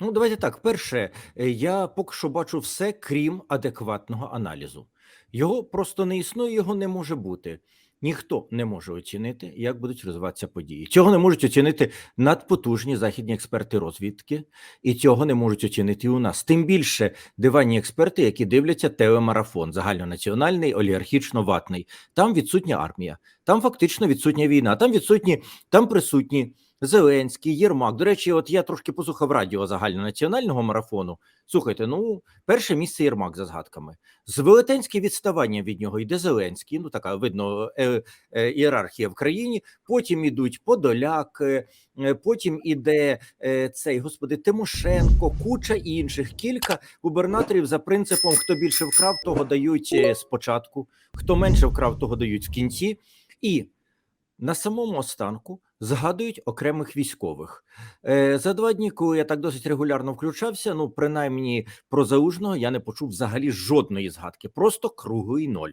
Ну, давайте так. Перше, е, я поки що бачу все, крім адекватного аналізу. Його просто не існує, його не може бути. Ніхто не може оцінити, як будуть розвиватися події. Цього не можуть оцінити надпотужні західні експерти розвідки, і цього не можуть оцінити і у нас. Тим більше диванні експерти, які дивляться телемарафон, загальнонаціональний, олігархічно-ватний. Там відсутня армія, там фактично відсутня війна, там відсутні, там присутні Зеленський, Єрмак. До речі, от я трошки послухав радіо загальнонаціонального марафону. Слухайте, ну перше місце Єрмак за згадками. З велетенське відставання від нього йде Зеленський. Ну така видно е, е, ієрархія в країні. Потім ідуть Подоляк, е, потім іде е, цей господи Тимошенко, куча інших. Кілька губернаторів за принципом: хто більше вкрав, того дають е, спочатку, хто менше вкрав, того дають в кінці. І на самому останку згадують окремих військових. Е, За два дні, коли я так досить регулярно включався, ну принаймні про залужного я не почув взагалі жодної згадки, просто круглий ноль.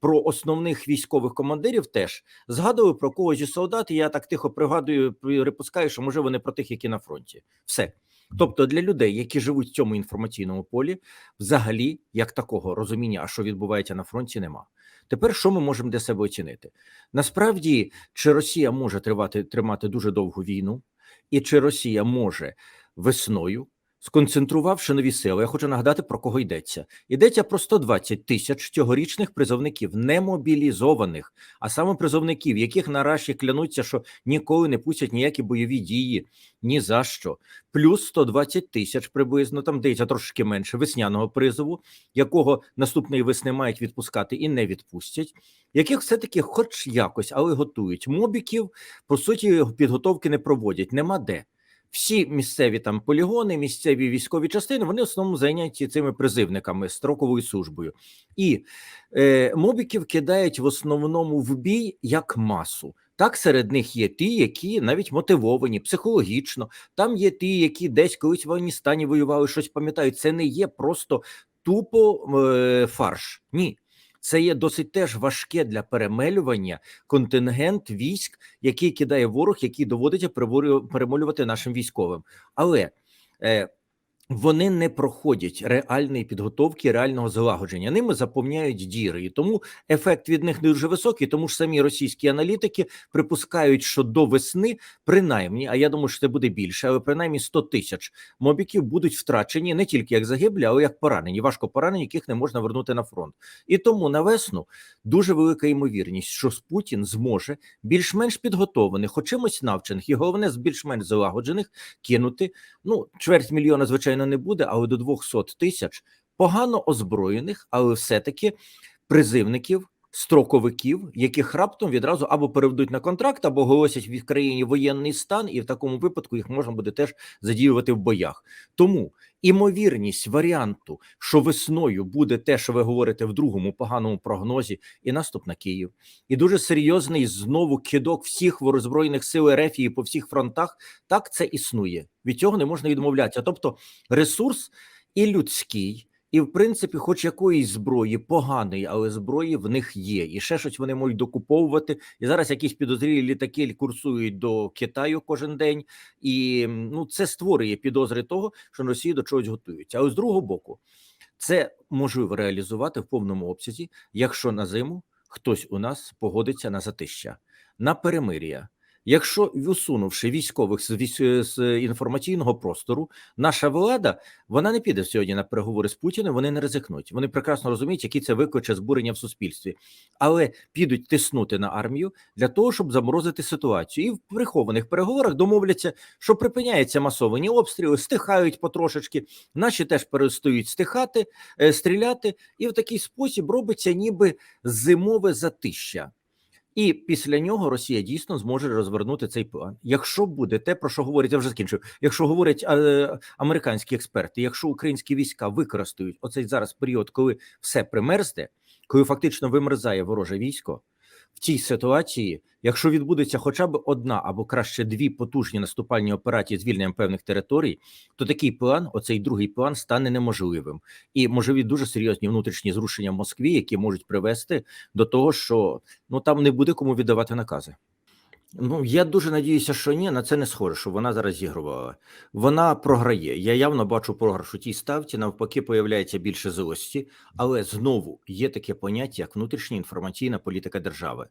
Про основних військових командирів теж згадували про когось із солдат. І я так тихо пригадую, припускаю, що може вони про тих, які на фронті. Все. Тобто для людей, які живуть в цьому інформаційному полі, взагалі як такого розуміння, а що відбувається на фронті, нема. Тепер що ми можемо для себе оцінити? Насправді, чи Росія може тривати тримати дуже довгу війну, і чи Росія може весною, сконцентрувавши нові сили, я хочу нагадати про кого йдеться. Йдеться про 120 тисяч цьогорічних призовників, не мобілізованих, а саме призовників, яких наразі клянуться, що ніколи не пустять ніякі бойові дії, ні за що. Плюс 120 тисяч приблизно там йдеться трошки менше весняного призову, якого наступної весни мають відпускати і не відпустять, яких все-таки, хоч якось, але готують. Мобіків по суті підготовки не проводять. Нема де. Всі місцеві там полігони, місцеві військові частини, вони в основному зайняті цими призивниками строковою службою, і е, мобіків кидають в основному в бій як масу. Так, серед них є ті, які навіть мотивовані психологічно. Там є ті, які десь колись в Афганістані воювали, щось пам'ятають. Це не є просто тупо е, фарш. Ні. Це є досить теж важке для перемелювання контингент військ, який кидає ворог, який доводиться перемолювати нашим військовим. Але е, вони не проходять реальної підготовки, реального злагодження. Ними заповняють діри, і тому ефект від них дуже високий. Тому ж самі російські аналітики припускають, що до весни, принаймні, а я думаю, що це буде більше, але принаймні 100 тисяч мобіків будуть втрачені не тільки як загиблі, але як поранені, важко поранені, яких не можна вернути на фронт. І тому на весну дуже велика ймовірність, що Путін зможе більш-менш підготованих, хоч чимось навчених, і головне з більш-менш залагоджених кинути ну чверть мільйона, звичайно, не буде, але до 200 тисяч погано озброєних, але все-таки призивників. Строковиків, яких раптом відразу або переведуть на контракт, або оголосять в країні воєнний стан, і в такому випадку їх можна буде теж задіювати в боях. Тому імовірність варіанту, що весною буде те, що ви говорите в другому поганому прогнозі, і наступ на Київ, і дуже серйозний знову кидок всіх ворозброєних сил РФ і по всіх фронтах. Так це існує. Від цього не можна відмовлятися. Тобто ресурс і людський. І, в принципі, хоч якоїсь зброї поганої, але зброї в них є, і ще щось вони можуть докуповувати. І зараз якісь підозрілі літаки курсують до Китаю кожен день, і ну це створює підозри того, що Росія до чогось готується. Але з другого боку, це можливо реалізувати в повному обсязі, якщо на зиму хтось у нас погодиться на затища, на перемир'я. Якщо усунувши військових з, з інформаційного простору, наша влада вона не піде сьогодні на переговори з Путіним. Вони не ризикнуть. Вони прекрасно розуміють, які це викличе збурення в суспільстві, але підуть тиснути на армію для того, щоб заморозити ситуацію, і в прихованих переговорах домовляться, що припиняються масовані обстріли, стихають потрошечки. Наші теж перестають стихати, е, стріляти, і в такий спосіб робиться, ніби зимове затища. І після нього Росія дійсно зможе розвернути цей план. Якщо буде те, про що говорять, я вже закінчив. Якщо говорять е, американські експерти, якщо українські війська використають оцей зараз період, коли все примерзне, коли фактично вимерзає вороже військо, в цій ситуації, якщо відбудеться хоча б одна або краще дві потужні наступальні операції звільненням певних територій, то такий план, оцей другий план, стане неможливим і можливі дуже серйозні внутрішні зрушення в Москві, які можуть привести до того, що ну там не буде кому віддавати накази. Ну, я дуже надіюся, що ні, на це не схоже, що вона зараз зігрувала. Вона програє. Я явно бачу програш у тій ставці, навпаки, появляється більше злості, але знову є таке поняття, як внутрішня інформаційна політика держави.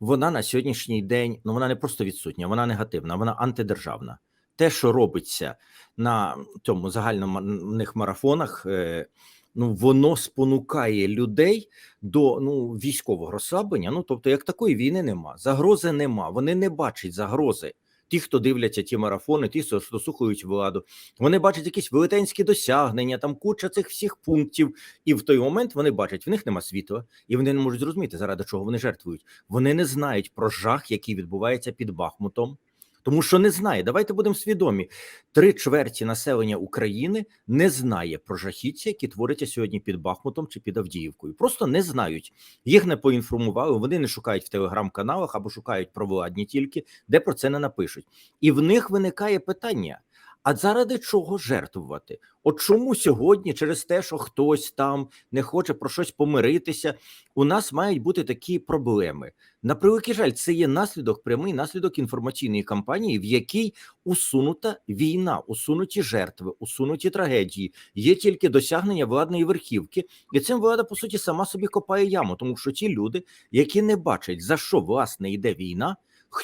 Вона на сьогоднішній день ну вона не просто відсутня, вона негативна, вона антидержавна. Те, що робиться на цьому загальних марафонах, е, ну воно спонукає людей до ну військового розслаблення. Ну тобто, як такої війни нема, загрози нема. Вони не бачать загрози. Ті, хто дивляться ті марафони, ті, хто слухають владу, вони бачать якісь велетенські досягнення, там куча цих всіх пунктів, і в той момент вони бачать, в них нема світла, і вони не можуть зрозуміти, заради чого вони жертвують. Вони не знають про жах, який відбувається під Бахмутом тому що не знає. Давайте будемо свідомі: три чверті населення України не знає про жахіття, які творяться сьогодні під Бахмутом чи під Авдіївкою. Просто не знають. Їх не поінформували. Вони не шукають в телеграм-каналах або шукають провладні тільки, де про це не напишуть. І в них виникає питання. А заради чого жертвувати? От чому сьогодні, через те, що хтось там не хоче про щось помиритися, у нас мають бути такі проблеми. На превеликий жаль, це є наслідок, прямий наслідок інформаційної кампанії, в якій усунута війна, усунуті жертви, усунуті трагедії. Є тільки досягнення владної верхівки, і цим влада по суті сама собі копає яму, тому що ті люди, які не бачать за що власне йде війна,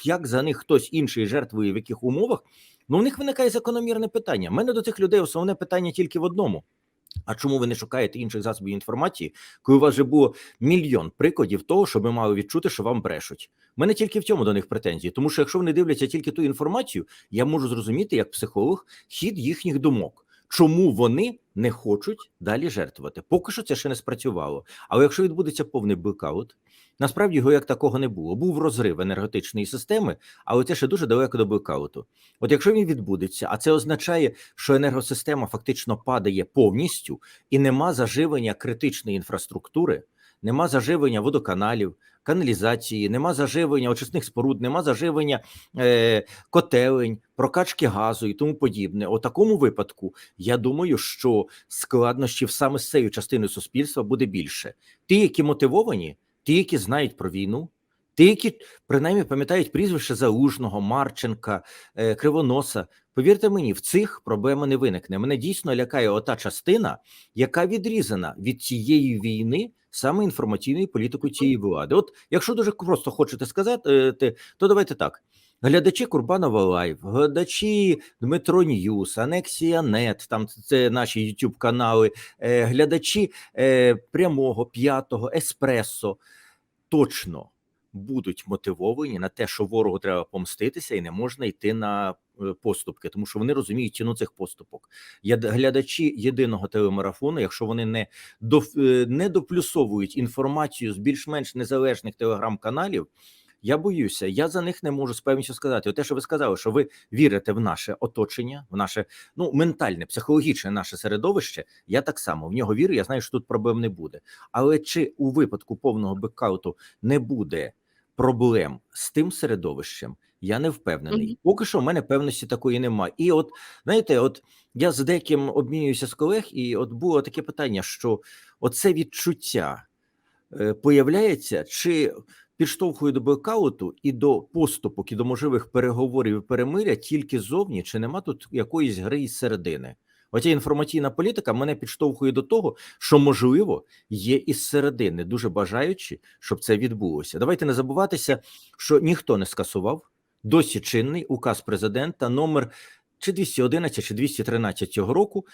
як за них хтось інший жертвує в яких умовах. Ну, у них виникає закономірне питання. У мене до цих людей основне питання тільки в одному. А чому ви не шукаєте інших засобів інформації, коли у вас вже було мільйон прикладів того, що ви мали відчути, що вам брешуть? У мене тільки в цьому до них претензії, тому що якщо вони дивляться тільки ту інформацію, я можу зрозуміти як психолог хід їхніх думок чому вони не хочуть далі жертвувати. Поки що це ще не спрацювало. Але якщо відбудеться повний блекаут, насправді його як такого не було. Був розрив енергетичної системи, але це ще дуже далеко до блекауту. От якщо він відбудеться, а це означає, що енергосистема фактично падає повністю і нема заживлення критичної інфраструктури нема заживлення водоканалів, каналізації, нема заживлення очисних споруд, нема заживлення е, котелень, прокачки газу і тому подібне. У такому випадку я думаю, що складнощів саме з цією частиною суспільства буде більше. Ті, які мотивовані, ті, які знають про війну. Ті, які принаймні пам'ятають прізвище Залужного, Марченка, е, Кривоноса, повірте мені, в цих проблема не виникне. Мене дійсно лякає ота частина, яка відрізана від цієї війни саме інформаційною політикою цієї влади. От, якщо дуже просто хочете сказати, е, то давайте так. Глядачі Курбанова Лайв, глядачі Дмитро Ньюс, Анексія Нет, там це наші youtube канали, е, глядачі прямого п'ятого еспресо точно будуть мотивовані на те, що ворогу треба помститися, і не можна йти на е, поступки, тому що вони розуміють ціну цих поступок. Я глядачі єдиного телемарафону, якщо вони не до е, не доплюсовують інформацію з більш-менш незалежних телеграм-каналів. Я боюся, я за них не можу з певністю сказати. Те, що ви сказали, що ви вірите в наше оточення, в наше ну ментальне, психологічне наше середовище. Я так само в нього вірю. Я знаю, що тут проблем не буде. Але чи у випадку повного бекауту не буде проблем з тим середовищем, я не впевнений. Мгм. Поки що в мене певності такої немає. І от знаєте, от я з деяким обмінююся з колег, і от було таке питання: що оце відчуття е, появляється, чи підштовхує до блекауту і до поступок, і до можливих переговорів і перемиря тільки зовні, чи нема тут якоїсь гри із середини? Оця інформаційна політика мене підштовхує до того, що можливо є із середини, дуже бажаючи, щоб це відбулося. Давайте не забуватися, що ніхто не скасував досі чинний указ президента номер чи 211, чи 213 цього року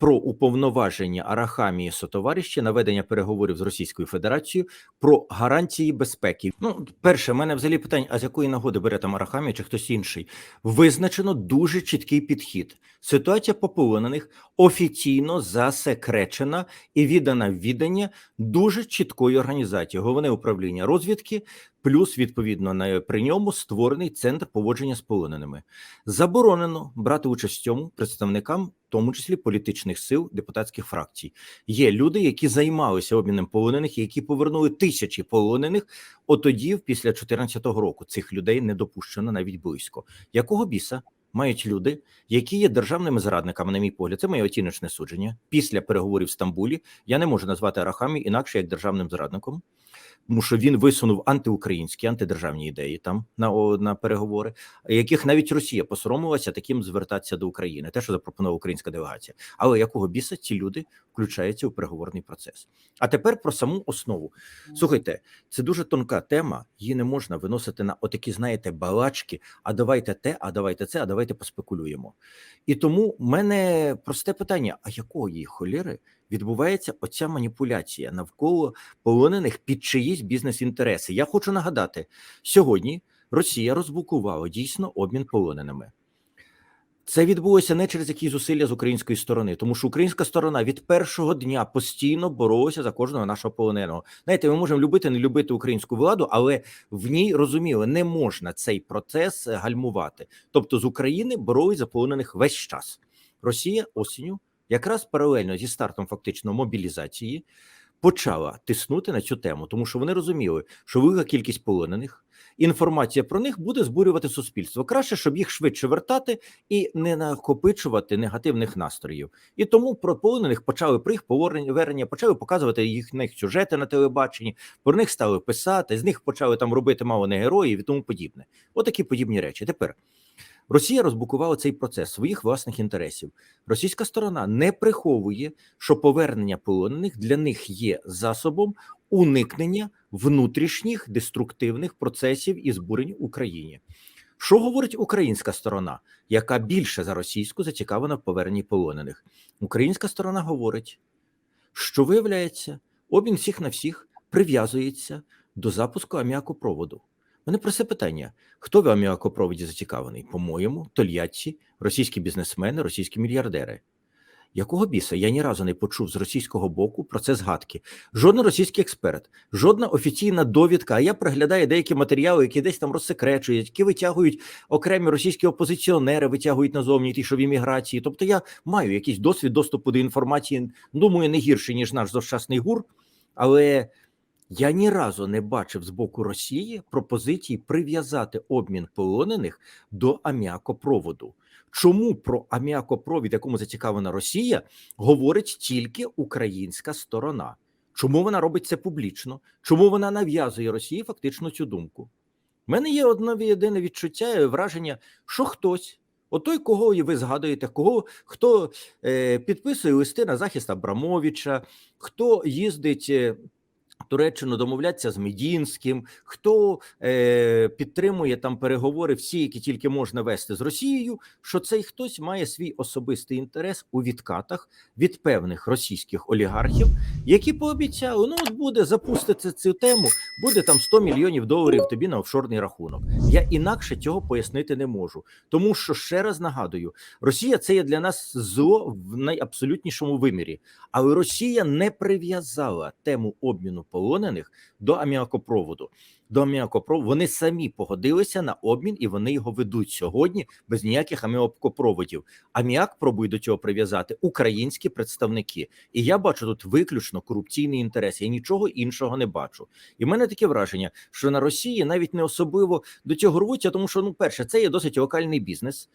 про уповноваження Арахамії Сотоваріща на ведення переговорів з Російською Федерацією про гарантії безпеки. Ну, перше, в мене взагалі питання: а з якої нагоди бере там Арахамія чи хтось інший? Визначено дуже чіткий підхід. Ситуація по полонених офіційно засекречена і віддана віддання дуже чіткої організації, головне управління розвідки, плюс відповідно на при ньому створений центр поводження з полоненими. Заборонено брати участь в цьому представникам, в тому числі політичних сил депутатських фракцій. Є люди, які займалися обміном полонених, які повернули тисячі полонених. Отоді, після 2014 року, цих людей не допущено навіть близько. Якого біса? Мають люди, які є державними зрадниками, на мій погляд, це моє оціночне судження. Після переговорів в Стамбулі я не можу назвати Арахамі інакше як державним зрадником тому що він висунув антиукраїнські, антидержавні ідеї там на на переговори, яких навіть Росія посоромилася таким звертатися до України, те, що запропонувала українська делегація. Але якого біса ці люди включаються у переговорний процес? А тепер про саму основу. Слухайте, це дуже тонка тема. Її не можна виносити на отакі, знаєте, балачки. А давайте те, а давайте це, а давайте поспекулюємо. І тому в мене просте питання: а якої холєри відбувається оця маніпуляція навколо полонених під чиїсь бізнес-інтереси? Я хочу нагадати, сьогодні Росія розблокувала дійсно обмін полоненими. Це відбулося не через якісь зусилля з української сторони, тому що українська сторона від першого дня постійно боролася за кожного нашого полоненого. Знаєте, ми можемо любити не любити українську владу, але в ній розуміли, не можна цей процес е, гальмувати. Тобто з України боролись за полонених весь час. Росія осінню, якраз паралельно зі стартом фактично мобілізації, почала тиснути на цю тему, тому що вони розуміли, що велика кількість полонених. Інформація про них буде збурювати суспільство. Краще, щоб їх швидше вертати і не накопичувати негативних настроїв. І тому про полонених почали при їх повернення, почали показувати їхніх сюжети на телебаченні. Про них стали писати, з них почали там робити мало не героїв і тому подібне. Отакі подібні речі. Тепер Росія розблокувала цей процес своїх власних інтересів. Російська сторона не приховує, що повернення полонених для них є засобом уникнення внутрішніх деструктивних процесів і збурень в Україні. Що говорить українська сторона, яка більше за російську зацікавлена в поверненні полонених? Українська сторона говорить, що виявляється, обмін всіх на всіх прив'язується до запуску аміакопроводу. Мене про це питання: хто в аміакопроводі зацікавлений? По-моєму, тольятці, російські бізнесмени, російські мільярдери. Якого біса я ні разу не почув з російського боку про це згадки? Жоден російський експерт, жодна офіційна довідка. А я приглядаю деякі матеріали, які десь там розсекречують, які витягують окремі російські опозиціонери, витягують назовні ті, що в імміграції. Тобто я маю якийсь досвід доступу до інформації. Думаю, не гірший ніж наш зощасний гур, але. Я ні разу не бачив з боку Росії пропозиції прив'язати обмін полонених до аміакопроводу. Чому про аміакопровід, якому зацікавлена Росія, говорить тільки українська сторона? Чому вона робить це публічно? Чому вона нав'язує Росії фактично цю думку? У мене є одне єдине відчуття і враження, що хтось, отой, кого ви згадуєте, кого хто е, підписує листи на захист Абрамовича, хто їздить. Туреччину домовляться з Медінським, хто е, підтримує там переговори, всі, які тільки можна вести з Росією, що цей хтось має свій особистий інтерес у відкатах від певних російських олігархів, які пообіцяли, ну от буде запустити цю тему, буде там 100 мільйонів доларів тобі на офшорний рахунок. Я інакше цього пояснити не можу, тому що ще раз нагадую, Росія це є для нас зло в найабсолютнішому вимірі, але Росія не прив'язала тему обміну полонених до аміакопроводу. До аміакопроводу вони самі погодилися на обмін і вони його ведуть сьогодні без ніяких аміакопроводів. Аміак пробують до цього прив'язати українські представники. І я бачу тут виключно корупційний інтерес. Я нічого іншого не бачу. І в мене таке враження, що на Росії навіть не особливо до цього рвуться, тому що ну, перше, це є досить локальний бізнес,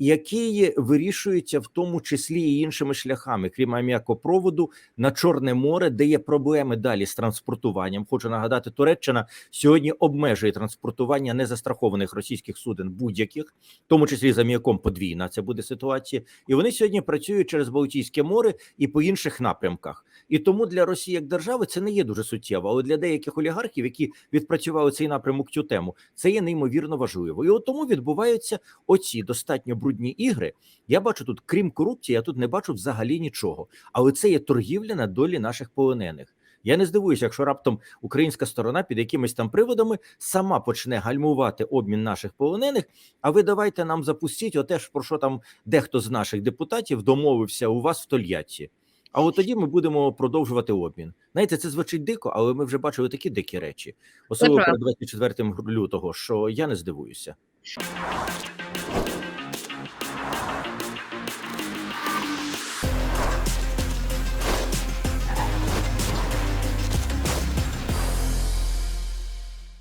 який вирішується в тому числі і іншими шляхами, крім аміакопроводу на Чорне море, де є проблеми далі з транспортуванням. Хочу нагадати, Туреччина сьогодні обмежує транспортування незастрахованих російських суден будь-яких, в тому числі за м'яком подвійна. Це буде ситуація, і вони сьогодні працюють через Балтійське море і по інших напрямках. І тому для Росії як держави це не є дуже суттєво, але для деяких олігархів, які відпрацювали цей напрямок, цю тему, це є неймовірно важливо. І от тому відбуваються оці достатньо брудні ігри. Я бачу тут, крім корупції, я тут не бачу взагалі нічого. Але це є торгівля на долі наших полонених. Я не здивуюся, якщо раптом українська сторона під якимись там приводами сама почне гальмувати обмін наших полонених. А ви давайте нам запустіть оте ж про що там дехто з наших депутатів домовився у вас в Тольятті. А от тоді ми будемо продовжувати обмін. Знаєте, це звучить дико, але ми вже бачили такі дикі речі, особливо перед 24 лютого, що я не здивуюся.